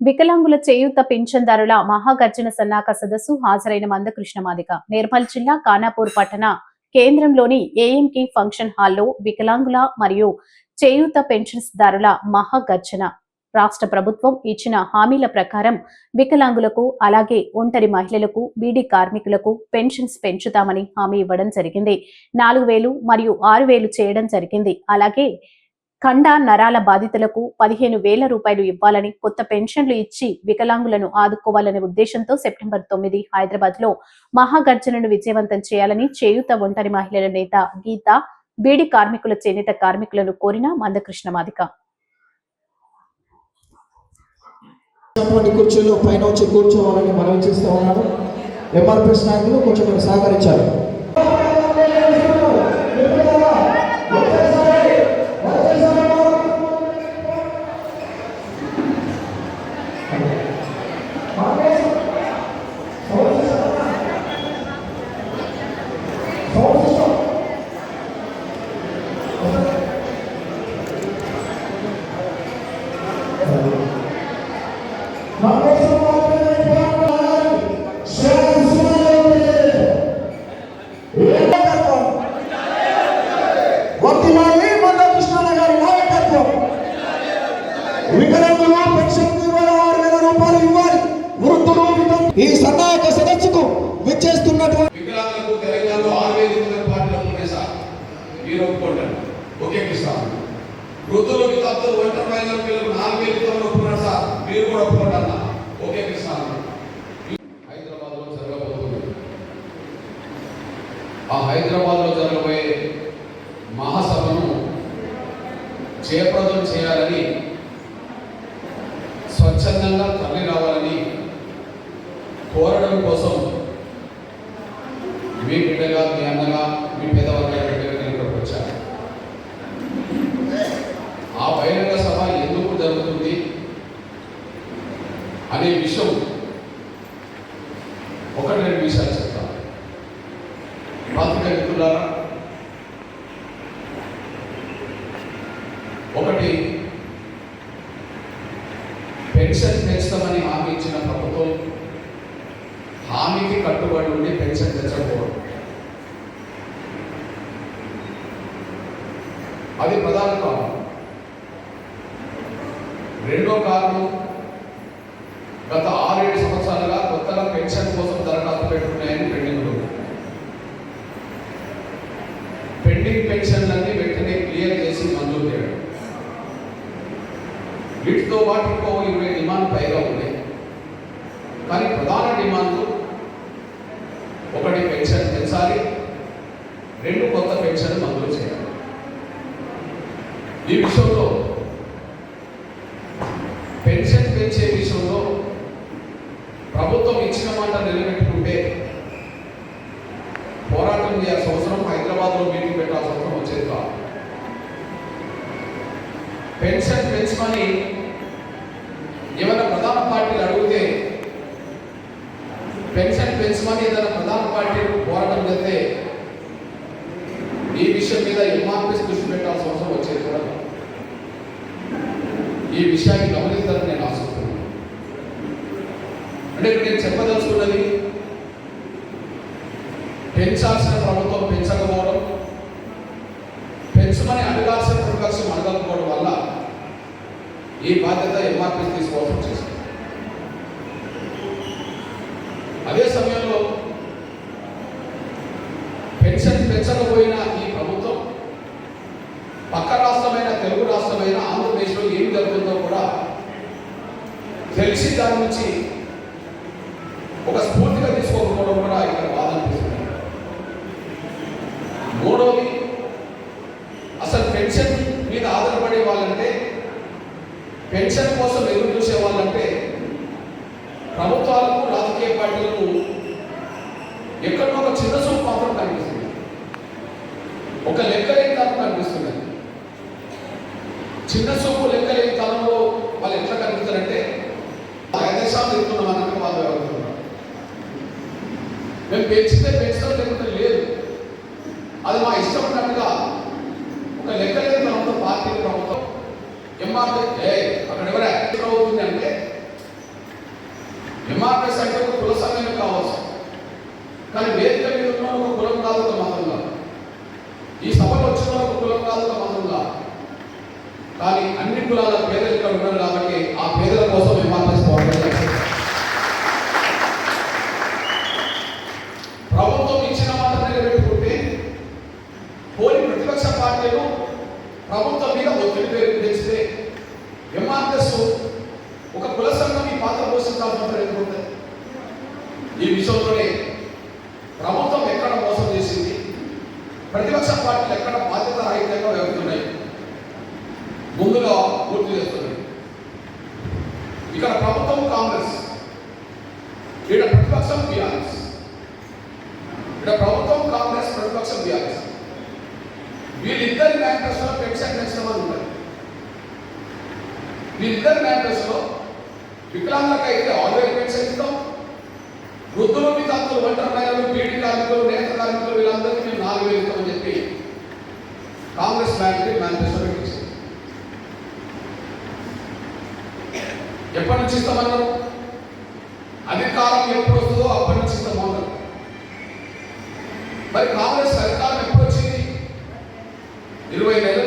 వికలాంగుల చేయూత పింఛన్దారుల మహాగర్జన సన్నాహక సదస్సు హాజరైన మందకృష్ణ మాదిక నిర్మల్ జిల్లా ఖానాపూర్ పట్టణ కేంద్రంలోని ఏఎంకి ఫంక్షన్ హాల్లో వికలాంగుల మరియు చేయూత పెన్షన్స్దారుల మహాగర్జన. రాష్ట్ర ప్రభుత్వం ఇచ్చిన హామీల ప్రకారం వికలాంగులకు అలాగే ఒంటరి మహిళలకు బీడీ కార్మికులకు పెన్షన్స్ పెంచుతామని హామీ ఇవ్వడం జరిగింది. నాలుగు వేలు మరియు ఆరు వేలు చేయడం జరిగింది. అలాగే ఖండ నరాల బాధితులకు పదిహేను వేల రూపాయలు ఇవ్వాలని కొత్త పెన్షన్లు ఇచ్చి వికలాంగులను ఆదుకోవాలనే ఉద్దేశంతో సెప్టెంబర్ తొమ్మిది హైదరాబాద్లో మహాగర్జనను విజయవంతం చేయాలని చేయూత ఒంటరి మహిళల నేత గీత బీడి కార్మికుల చేనేత కార్మికులను కోరిన మందకృష్ణ మాదిక. కుర్చీలో పైన వచ్చి కూర్చోవాలని చేస్తూ నాయకులు కొంచెం సహకరించాలి వర్తిమాలి మందకృష్ణ గారి నాయకత్వం వికలాంగులు పెన్షన్ ఇవ్వాలి ఆరు వేల రూపాయలు ఇవ్వాలి వృద్ధులు వితం- ఈ సన్నాహక సదస్సుకు విచ్చేస్తున్నటువంటి వికలాంగులకు తెలంగాణలో ఆరు వేల ఇరవై పార్టీలు ఉన్నాయి సార్ మీరు ఒప్పుకుంటారు. ఓకే కృష్ణ. వృద్ధులు వితంతులు ఒంటరి మహిళల పిల్లలు నాలుగు వేల ఇరవై ఒప్పుకున్నారు సార్. మీరు కూడా ఒప్పుకుంటారా ఓకే కృష్ణ. హైదరాబాద్లో జరగబోతుంది. ఆ హైదరాబాద్లో జరగబోయే మహాసభను జయప్రదం చేయాలని స్వచ్ఛందంగా తరలి రావాలని కోరడం కోసం మీ బిడ్డగా మీ అన్నగా మీ పెద్దవర్గ బిడ్డగా నేను ఇక్కడికి వచ్చాను ఆ బహిరంగ సభ ఎందుకు జరుగుతుంది అనే విషయం ఒకటి రెండు విషయాలు చెప్తాను పాత్రిక మిత్రులారా ఒకటి పెన్షన్ పెంచుతామని హామీ ఇచ్చిన ప్రభుత్వం హామీకి కట్టుబడి ఉండి పెన్షన్ పెంచకపోవడం అది ప్రధాన కారణం. రెండో కారణం పెన్షన్లన్నీ వెంటనే క్లియర్ చేసి మంజూరు చేయడం. వీటితో పాటు ఇంకో ఇరవై డిమాండ్ పైగా ఉన్నాయి. కానీ ప్రధాన డిమాండ్లు ఒకటి పెన్షన్ పెంచాలి రెండు కొత్త పెన్షన్ మంజూరు చేయాలి. ఈ విషయంలో పెన్షన్ పెంచే విషయంలో ప్రభుత్వం ఇచ్చిన మాట నిలబెట్టుకుంటే పోరాటం చేయాల్సిన అవసరం హైదరాబాద్లో మీటింగ్ పెట్టాల్సిన అవసరం వచ్చేది కాదు పెన్షన్ పెంచమని ఏమైనా ప్రధాన పార్టీలు అడిగితే పెన్షన్ పెంచమని ఏదైనా ప్రధాన పార్టీలు పోరాటం చేస్తే ఈ విషయం మీద ఎంఆర్పీస్ దృష్టి పెట్టాల్సిన అవసరం వచ్చేది కూడా ఈ విషయాన్ని గమనిస్తారని నేను ఆశిస్తున్నాను. అంటే ఇక్కడ నేను చెప్పదలుచుకున్నది పెంచాల్సిన ప్రభుత్వం పెంచకపోవడం పెంచమని అడగాల్సిన ప్రకాశం ఈ బాధ్యత ఎంఆర్పీస్ తీసుకోవాల్సి వచ్చేసింది. అదే సమయంలో పెన్షన్ పెంచకపోయిన ఈ ప్రభుత్వం పక్క రాష్ట్రమైన తెలుగు రాష్ట్రమైన ఆంధ్రప్రదేశ్లో ఏం జరుగుతుందో కూడా తెలిసి దాని నుంచి ఒక స్ఫూర్తి తీసుకోకపోవడం కూడా ఇక్కడ బాధ అనిపిస్తుంది మూడవది అసలు పెన్షన్ మీద ఆధారపడే వాళ్ళంటే పెన్షన్ కోసం ఎదురు చూసే వాళ్ళంటే ప్రభుత్వాలకు రాజకీయ పార్టీలకు ఎక్కడో ఒక చిన్న సూపు మాత్రం కనిపిస్తుంది. ఒక లెక్కలేని కాలం కనిపిస్తుంది. చిన్న సూపు లెక్కలేని కాలంలో వాళ్ళు ఎట్లా కనిపిస్తారంటే ఆదేశాలు ఇస్తున్నాం అన్నట్టు వాళ్ళు వెళ్తున్నారు మేము పెంచితే పెంచడం లేకుంటే లేదు. అది మా ఇష్టం ఉన్నట్టుగా ఒక ఎంఆర్ఎస్ అక్కడ ఎవరే అవుతుంది అంటే ఎంఆర్ఎస్ అంటే కావచ్చు. కానీ వేదిక మీద ఉన్న ఒక కాదు ఈ సభలో వచ్చిన ఒక కులం కాదు కానీ అన్ని పేదలు ఇక్కడ కాబట్టి ఆ పేదల కోసం ఎంఆర్ఎస్ ప్రభుత్వం ఇచ్చిన మాట నిలబెట్టుకుంటే పోలి ప్రతిపక్ష పార్టీలు ప్రభుత్వం మీద ఒత్తిడి పెరిగి పెంచితే ఎంఆర్ఎస్ ఒక కుల సంఘం ఈ పాత్ర పోషించాల్సిన అవసరం ఈ విషయంలోనే ప్రభుత్వం ఎక్కడ మోసం చేసింది? ప్రతిపక్ష పార్టీలు ఎక్కడ బాధ్యత రహితంగా వెళ్తున్నాయి ముందుగా పూర్తి చేస్తున్నాయి ఇక్కడ ప్రభుత్వం కాంగ్రెస్ ఇక్కడ ప్రతిపక్షం బీఆర్ఎస్. ఇక్కడ ప్రభుత్వం కాంగ్రెస్ ప్రతిపక్షం బీఆర్ఎస్. వీళ్ళిద్దరి మేనిఫెస్టోలో పెన్షన్ పెంచడం ఉంటారు వీళ్ళిద్దరి మేనిఫెస్టోలో వికలాంగులకైతే ఆల్వేర్ పెన్షన్ ఇస్తాం. వృద్ధులు వితంతులు ఒంటరి మహిళలు బీడీ కార్మికులు నేత కార్మికులు వీళ్ళందరికీ మేము నాలుగు వేలు ఇస్తామని చెప్పి కాంగ్రెస్ పార్టీ మేనిఫెస్టో పెట్టించింది. ఎప్పటి నుంచి ఇస్తామన్నారు? అధికారం ఎప్పుడు వస్తుందో అప్పటి నుంచి ఇస్తామన్నారు మరి కాంగ్రెస్ అధికారం ఇరవై నెలలు